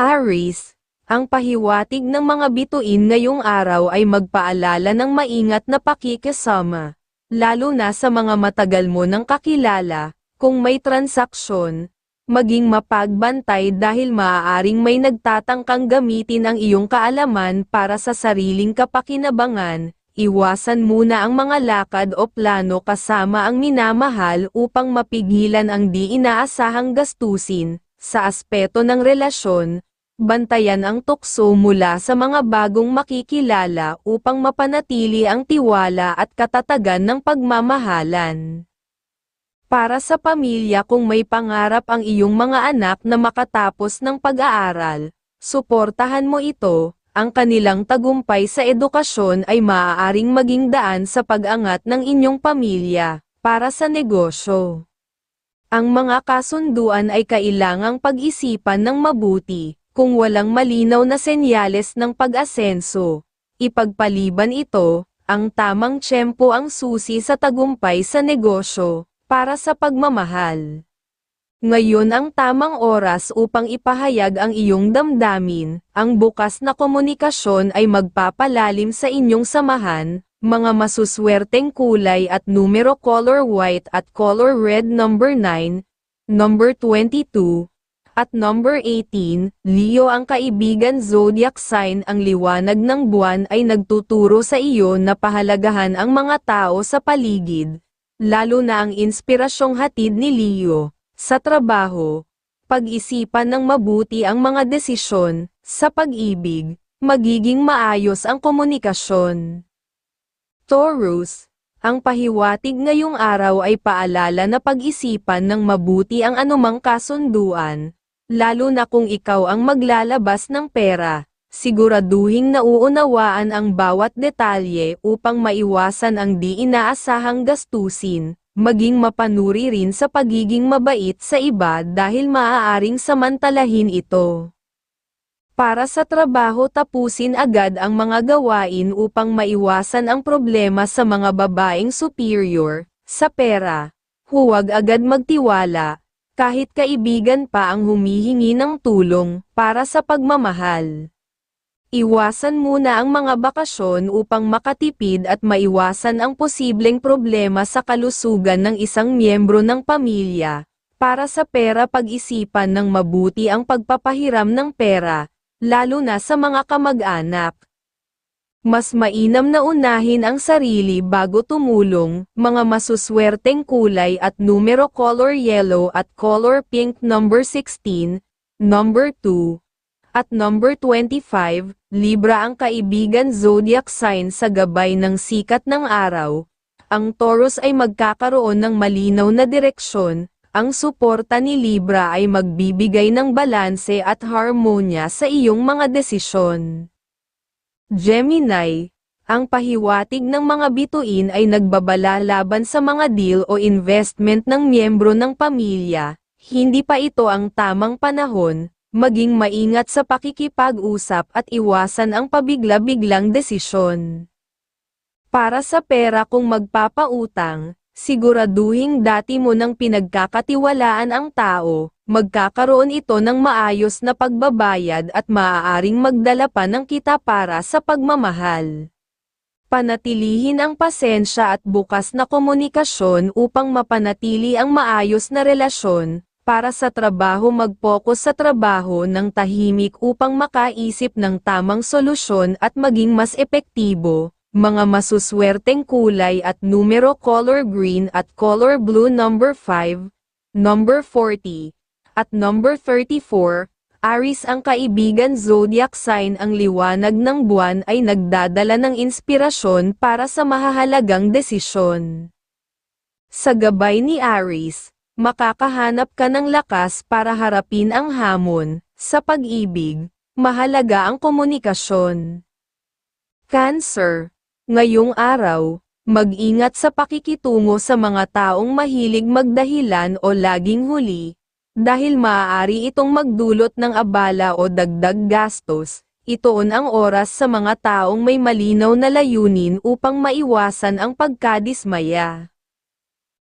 Aries, ang pahiwatig ng mga bituin ngayong araw ay magpaalala ng maingat na pakikisama, lalo na sa mga matagal mo ng kakilala, kung may transaksyon, maging mapagbantay dahil maaaring may nagtatangkang gamitin ang iyong kaalaman para sa sariling kapakinabangan, iwasan muna ang mga lakad o plano kasama ang minamahal upang mapigilan ang di inaasahang gastusin, sa aspeto ng relasyon, bantayan ang tukso mula sa mga bagong makikilala upang mapanatili ang tiwala at katatagan ng pagmamahalan. Para sa pamilya kung may pangarap ang iyong mga anak na makatapos ng pag-aaral, suportahan mo ito, ang kanilang tagumpay sa edukasyon ay maaaring maging daan sa pag-angat ng inyong pamilya, para sa negosyo. Ang mga kasunduan ay kailangang pag-isipan ng mabuti, kung walang malinaw na senyales ng pag-asenso. Ipagpaliban ito, ang tamang tiyempo ang susi sa tagumpay sa negosyo, para sa pagmamahal. Ngayon ang tamang oras upang ipahayag ang iyong damdamin, ang bukas na komunikasyon ay magpapalalim sa inyong samahan, mga masuswerteng kulay at numero color white at color red number 9, number 22, at number 18, Leo ang kaibigan zodiac sign ang liwanag ng buwan ay nagtuturo sa iyo na pahalagahan ang mga tao sa paligid, lalo na ang inspirasyong hatid ni Leo, sa trabaho, pag-isipan ng mabuti ang mga desisyon, sa pag-ibig, magiging maayos ang komunikasyon. Taurus, ang pahiwatig ngayong araw ay paalala na pag-isipan ng mabuti ang anumang kasunduan, lalo na kung ikaw ang maglalabas ng pera. Siguraduhing nauunawaan ang bawat detalye upang maiwasan ang di inaasahang gastusin, maging mapanuri rin sa pagiging mabait sa iba dahil maaaring samantalahin ito. Para sa trabaho tapusin agad ang mga gawain upang maiwasan ang problema sa mga babaeng superior, sa pera. Huwag agad magtiwala, kahit kaibigan pa ang humihingi ng tulong, para sa pagmamahal. Iwasan muna ang mga bakasyon upang makatipid at maiwasan ang posibleng problema sa kalusugan ng isang miyembro ng pamilya. Para sa pera pag-isipan ng mabuti ang pagpapahiram ng pera, lalo na sa mga kamag-anak. Mas mainam na unahin ang sarili bago tumulong, mga masuswerteng kulay at numero color yellow at color pink number 16, number 2, at number 25, Libra ang kaibigan zodiac sign sa gabay ng sikat ng araw. Ang Taurus ay magkakaroon ng malinaw na direksyon, ang suporta ni Libra ay magbibigay ng balanse at harmonya sa iyong mga desisyon. Gemini, ang pahiwatig ng mga bituin ay nagbabala laban sa mga deal o investment ng miyembro ng pamilya, hindi pa ito ang tamang panahon, maging maingat sa pakikipag-usap at iwasan ang pabigla-biglang desisyon. Para sa pera kung magpapautang, siguraduhing dati mo nang pinagkakatiwalaan ang tao, magkakaroon ito ng maayos na pagbabayad at maaaring magdala pa ng kita para sa pagmamahal. Panatilihin ang pasensya at bukas na komunikasyon upang mapanatili ang maayos na relasyon, para sa trabaho mag-focus sa trabaho ng tahimik upang makaisip ng tamang solusyon at maging mas epektibo, mga masuswerteng kulay at numero color green at color blue number 5, number 40, at number 34, Aris ang kaibigan zodiac sign ang liwanag ng buwan ay nagdadala ng inspirasyon para sa mahahalagang desisyon. Sa gabay ni Aris, makakahanap ka ng lakas para harapin ang hamon, sa pag-ibig, mahalaga ang komunikasyon. Cancer, ngayong araw, mag-ingat sa pakikitungo sa mga taong mahilig magdahilan o laging huli, dahil maaari itong magdulot ng abala o dagdag gastos, itoon ang oras sa mga taong may malinaw na layunin upang maiwasan ang pagkadismaya.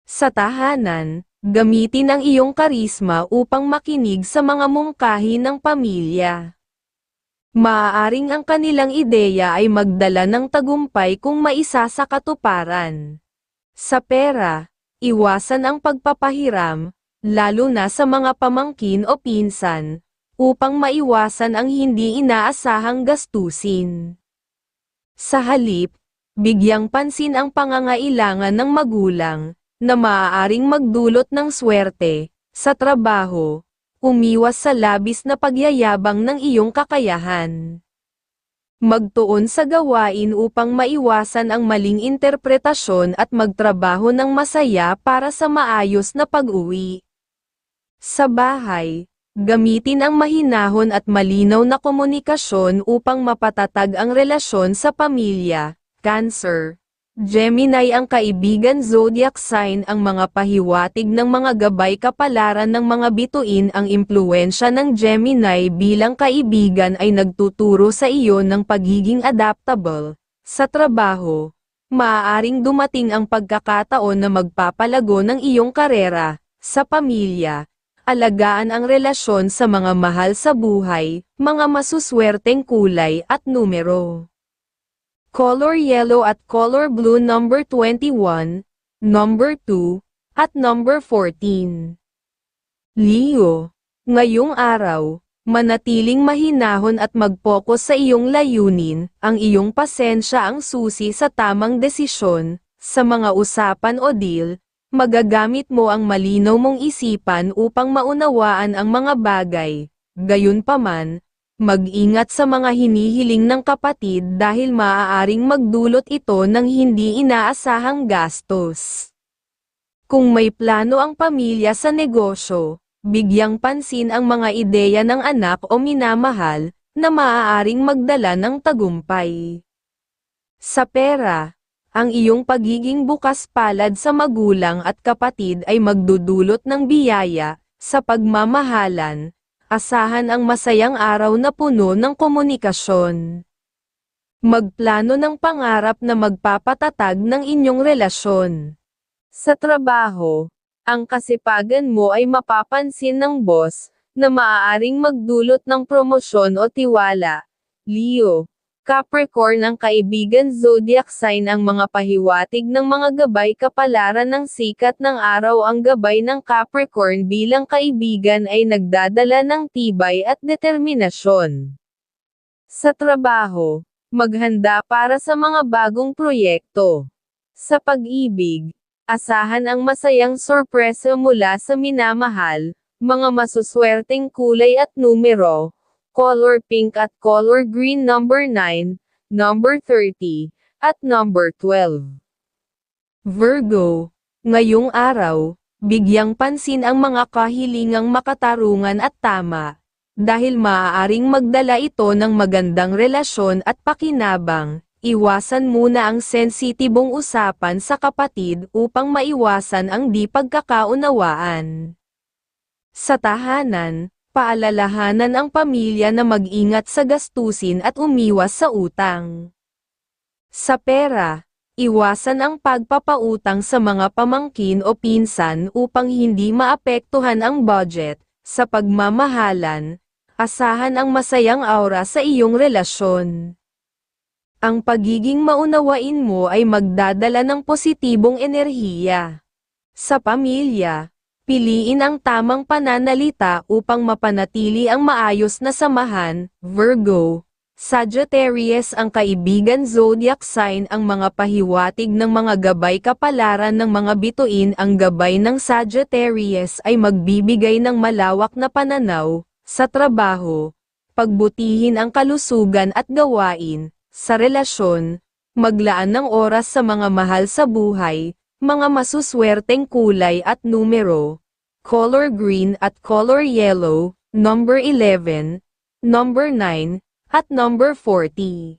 Sa tahanan, Gamitin ang iyong karisma upang makinig sa mga mungkahi ng pamilya. Maaaring ang kanilang ideya ay magdala ng tagumpay kung maisa sa katuparan. Sa pera, iwasan ang pagpapahiram, lalo na sa mga pamangkin o pinsan, upang maiwasan ang hindi inaasahang gastusin. Sa halip, bigyang pansin ang pangangailangan ng magulang, na maaaring magdulot ng swerte, sa trabaho, umiwas sa labis na pagyayabang ng iyong kakayahan. Magtuon sa gawain upang maiwasan ang maling interpretasyon at magtrabaho ng masaya para sa maayos na pag-uwi. Sa bahay, gamitin ang mahinahon at malinaw na komunikasyon upang mapatatag ang relasyon sa pamilya. Cancer Gemini ang kaibigan zodiac sign ang mga pahiwatig ng mga gabay kapalaran ng mga bituin. Ang impluensya ng Gemini bilang kaibigan ay nagtuturo sa iyo ng pagiging adaptable. Sa trabaho, maaaring dumating ang pagkakataon na magpapalago ng iyong karera, sa pamilya, alagaan ang relasyon sa mga mahal sa buhay, mga masuswerteng kulay at numero color yellow at color blue number 21, number 2, at number 14. Leo, ngayong araw, manatiling mahinahon at mag-focus sa iyong layunin, ang iyong pasensya ang susi sa tamang desisyon, sa mga usapan o deal, magagamit mo ang malinaw mong isipan upang maunawaan ang mga bagay, gayunpaman, Mag-ingat sa mga hinihiling ng kapatid dahil maaaring magdulot ito ng hindi inaasahang gastos. Kung may plano ang pamilya sa negosyo, bigyang pansin ang mga ideya ng anak o minamahal, na maaaring magdala ng tagumpay. Sa pera, ang iyong pagiging bukas palad sa magulang at kapatid ay magdudulot ng biyaya, sa pagmamahalan, asahan ang masayang araw na puno ng komunikasyon. Magplano ng pangarap na magpapatatag ng inyong relasyon. Sa trabaho, ang kasipagan mo ay mapapansin ng boss, na maaaring magdulot ng promosyon o tiwala. Leo, Capricorn ang kaibigan zodiac sign ang mga pahiwatig ng mga gabay kapalaran ng sikat ng araw ang gabay ng Capricorn bilang kaibigan ay nagdadala ng tibay at determinasyon. Sa trabaho, maghanda para sa mga bagong proyekto. Sa pag-ibig, asahan ang masayang sorpresa mula sa minamahal, mga masuswerteng kulay at numero, color pink at color green number 9, number 30, at number 12. Virgo, ngayong araw, bigyang pansin ang mga kahilingang makatarungan at tama, dahil maaaring magdala ito ng magandang relasyon at pakinabang, iwasan muna ang sensitibong usapan sa kapatid upang maiwasan ang di pagkakaunawaan. Sa tahanan, paalalahanan ang pamilya na mag-ingat sa gastusin at umiwas sa utang. Sa pera, iwasan ang pagpapautang sa mga pamangkin o pinsan upang hindi maapektuhan ang budget. Sa pagmamahalan, asahan ang masayang aura sa iyong relasyon. Ang pagiging maunawain mo ay magdadala ng positibong enerhiya. Sa pamilya, Piliin ang tamang pananalita upang mapanatili ang maayos na samahan, Virgo. Sagittarius ang kaibigan zodiac sign ang mga pahiwatig ng mga gabay kapalaran ng mga bituin ang gabay ng Sagittarius ay magbibigay ng malawak na pananaw, sa trabaho, pagbutihin ang kalusugan at gawain, sa relasyon, maglaan ng oras sa mga mahal sa buhay, mga masuswerteng kulay at numero, color green at color yellow, number 11, number 9, at number 40.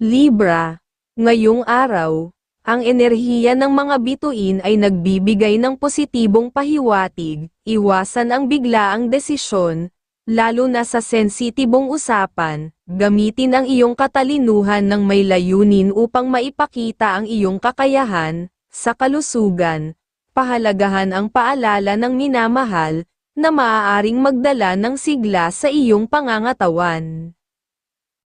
Libra, ngayong araw, ang enerhiya ng mga bituin ay nagbibigay ng positibong pahiwatig, iwasan ang biglaang desisyon, lalo na sa sensitibong usapan, gamitin ang iyong katalinuhan ng may layunin upang maipakita ang iyong kakayahan, sa kalusugan, pahalagahan ang paalala ng minamahal, na maaaring magdala ng sigla sa iyong pangangatawan.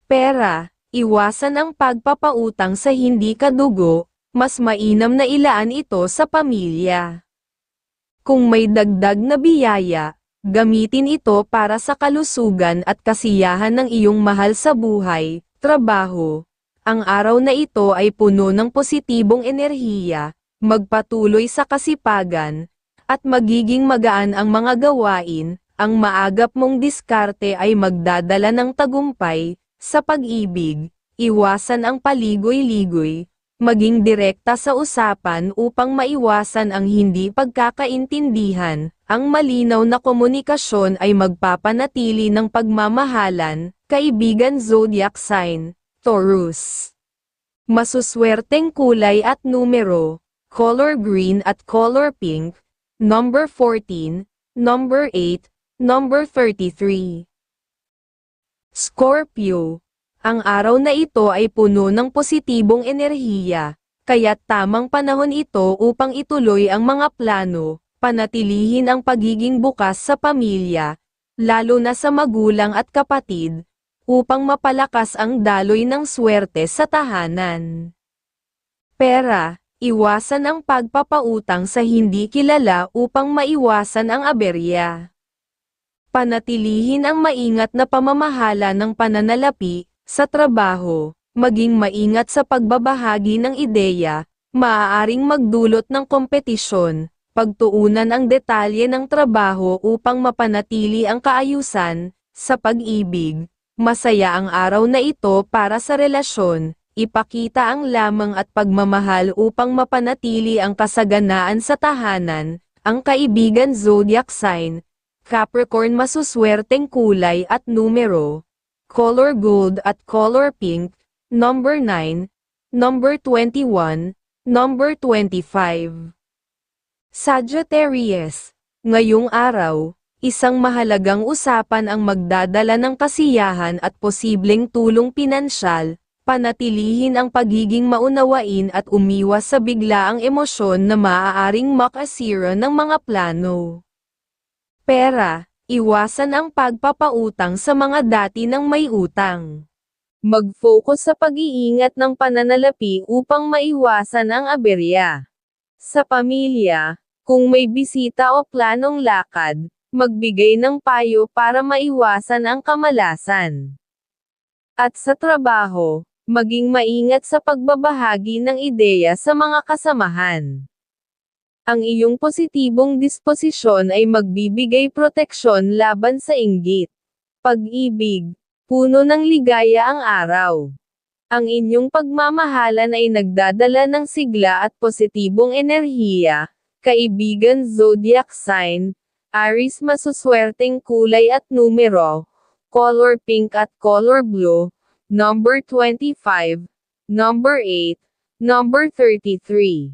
Pera, iwasan ang pagpapautang sa hindi kadugo, mas mainam na ilaan ito sa pamilya. Kung may dagdag na biyaya, gamitin ito para sa kalusugan at kasiyahan ng iyong mahal sa buhay, trabaho. Ang araw na ito ay puno ng positibong enerhiya, magpatuloy sa kasipagan, at magiging magaan ang mga gawain, ang maagap mong diskarte ay magdadala ng tagumpay, sa pag-ibig, iwasan ang paligoy-ligoy, maging direkta sa usapan upang maiwasan ang hindi pagkakaintindihan, ang malinaw na komunikasyon ay magpapanatili ng pagmamahalan, kaibigan zodiac sign, Taurus. Masuswerteng kulay at numero, color green at color pink, number 14, number 8, number 33. Scorpio. Ang araw na ito ay puno ng positibong enerhiya, kaya tamang panahon ito upang ituloy ang mga plano, panatilihin ang pagiging bukas sa pamilya, lalo na sa magulang at kapatid, upang mapalakas ang daloy ng swerte sa tahanan. Pera, iwasan ang pagpapautang sa hindi kilala upang maiwasan ang aberya. Panatilihin ang maingat na pamamahala ng pananalapi, sa trabaho, maging maingat sa pagbabahagi ng ideya, maaaring magdulot ng kompetisyon, pagtuunan ang detalye ng trabaho upang mapanatili ang kaayusan, sa pag-ibig, masaya ang araw na ito para sa relasyon, ipakita ang lamang at pagmamahal upang mapanatili ang kasaganaan sa tahanan, ang kaibigan zodiac sign, Capricorn masuswerteng kulay at numero, color gold at color pink, number 9, number 21, number 25. Sagittarius, ngayong araw, isang mahalagang usapan ang magdadala ng kasiyahan at posibleng tulong pinansyal, panatilihin ang pagiging maunawain at umiwas sa biglaang emosyon na maaaring makasira ng mga plano. Pera, iwasan ang pagpapautang sa mga dati ng may utang. Mag-focus sa pag-iingat ng pananalapi upang maiwasan ang aberya. Sa pamilya, kung may bisita o planong lakad, magbigay ng payo para maiwasan ang kamalasan. At sa trabaho, maging maingat sa pagbabahagi ng ideya sa mga kasamahan. Ang iyong positibong disposisyon ay magbibigay proteksyon laban sa inggit. Pag-ibig, puno ng ligaya ang araw. Ang inyong pagmamahalan ay nagdadala ng sigla at positibong enerhiya. Kaibigan zodiac sign, Aries masuswerteng kulay at numero, color pink at color blue, number 25, number 8, number 33.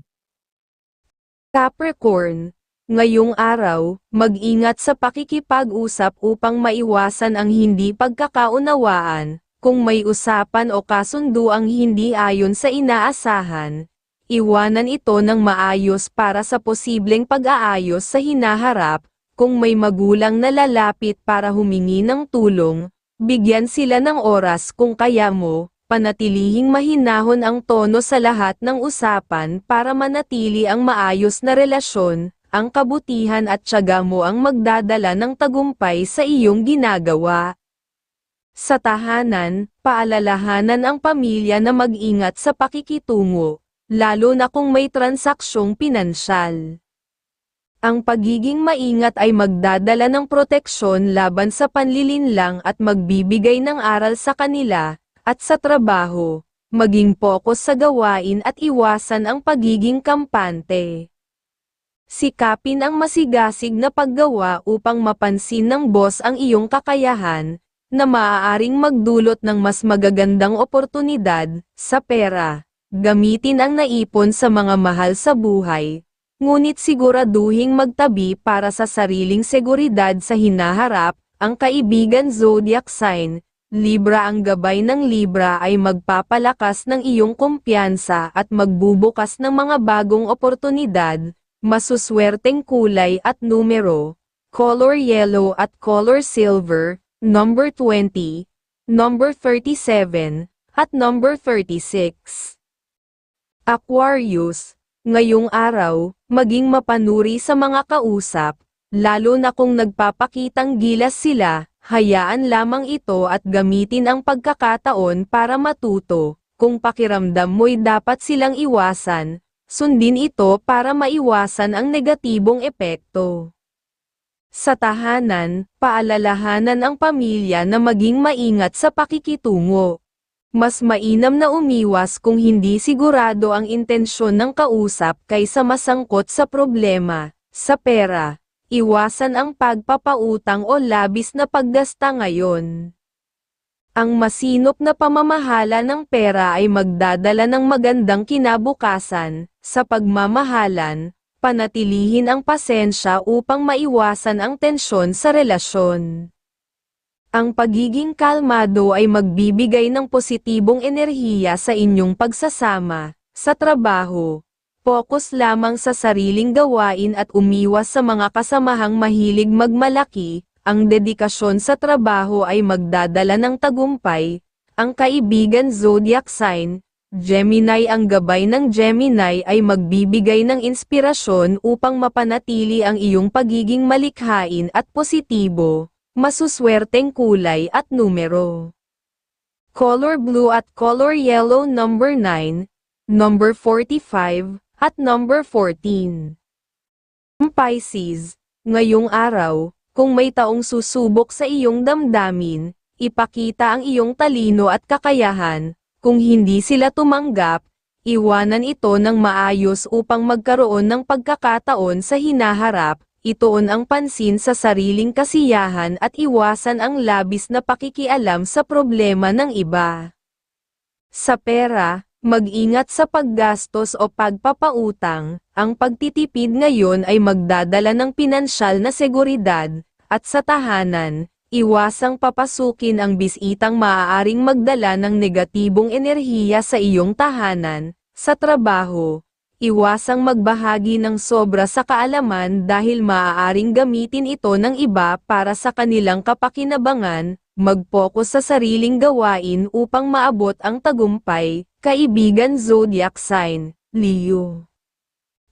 Capricorn, ngayong araw, mag-ingat sa pakikipag-usap upang maiwasan ang hindi pagkakaunawaan, kung may usapan o kasundo ang hindi ayon sa inaasahan, iwanan ito ng maayos para sa posibleng pag-aayos sa hinaharap, kung may magulang na lalapit para humingi ng tulong, bigyan sila ng oras kung kaya mo, panatilihing mahinahon ang tono sa lahat ng usapan para manatili ang maayos na relasyon, ang kabutihan at tiyaga mo ang magdadala ng tagumpay sa iyong ginagawa. Sa tahanan, paalalahanan ang pamilya na mag-ingat sa pakikitungo, lalo na kung may transaksyong pinansyal. Ang pagiging maingat ay magdadala ng proteksyon laban sa panlilinlang at magbibigay ng aral sa kanila, at sa trabaho, maging pokus sa gawain at iwasan ang pagiging kampante. Sikapin ang masigasig na paggawa upang mapansin ng boss ang iyong kakayahan, na maaaring magdulot ng mas magagandang oportunidad, sa pera. Gamitin ang naipon sa mga mahal sa buhay, ngunit siguraduhing magtabi para sa sariling seguridad sa hinaharap, ang kaibigan zodiac sign, Libra ang gabay ng Libra ay magpapalakas ng iyong kumpiyansa at magbubukas ng mga bagong oportunidad, masuswerteng kulay at numero, color yellow at color silver, number 20, number 37, at number 36. Aquarius, ngayong araw, maging mapanuri sa mga kausap, lalo na kung nagpapakitang gilas sila, hayaan lamang ito at gamitin ang pagkakataon para matuto, kung pakiramdam mo'y dapat silang iwasan, sundin ito para maiwasan ang negatibong epekto. Sa tahanan, paalalahanan ang pamilya na maging maingat sa pakikitungo. Mas mainam na umiwas kung hindi sigurado ang intensyon ng kausap kaysa masangkot sa problema, sa pera. Iwasan ang pagpapautang o labis na paggasta ngayon. Ang masinop na pamamahala ng pera ay magdadala ng magandang kinabukasan, sa pagmamahalan, panatilihin ang pasensya upang maiwasan ang tensyon sa relasyon. Ang pagiging kalmado ay magbibigay ng positibong enerhiya sa inyong pagsasama, sa trabaho. Focus lamang sa sariling gawain at umiwas sa mga kasamahang mahilig magmalaki, ang dedikasyon sa trabaho ay magdadala ng tagumpay. Ang kaibigan zodiac sign, Gemini ang gabay ng Gemini ay magbibigay ng inspirasyon upang mapanatili ang iyong pagiging malikhain at positibo masuswerteng kulay at numero. Color blue at color yellow number 9, number 45, at number 14. Pisces, ngayong araw, kung may taong susubok sa iyong damdamin, ipakita ang iyong talino at kakayahan, kung hindi sila tumanggap, iwanan ito ng maayos upang magkaroon ng pagkakataon sa hinaharap, ituon ang pansin sa sariling kasiyahan at iwasan ang labis na pakikialam sa problema ng iba. Sa pera, mag-ingat sa paggastos o pagpapautang, ang pagtitipid ngayon ay magdadala ng pinansyal na seguridad, at sa tahanan, iwasang papasukin ang bisitang maaaring magdala ng negatibong enerhiya sa iyong tahanan, sa trabaho, Iwasang magbahagi ng sobra sa kaalaman dahil maaaring gamitin ito ng iba para sa kanilang kapakinabangan, mag-focus sa sariling gawain upang maabot ang tagumpay, kaibigan zodiac sign, Leo.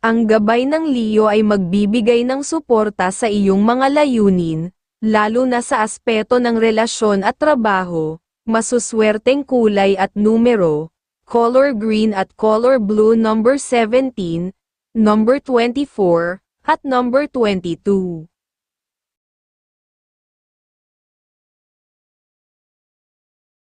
Ang gabay ng Leo ay magbibigay ng suporta sa iyong mga layunin, lalo na sa aspeto ng relasyon at trabaho, masuswerteng kulay at numero, color green at color blue number 17, number 24, at number 22.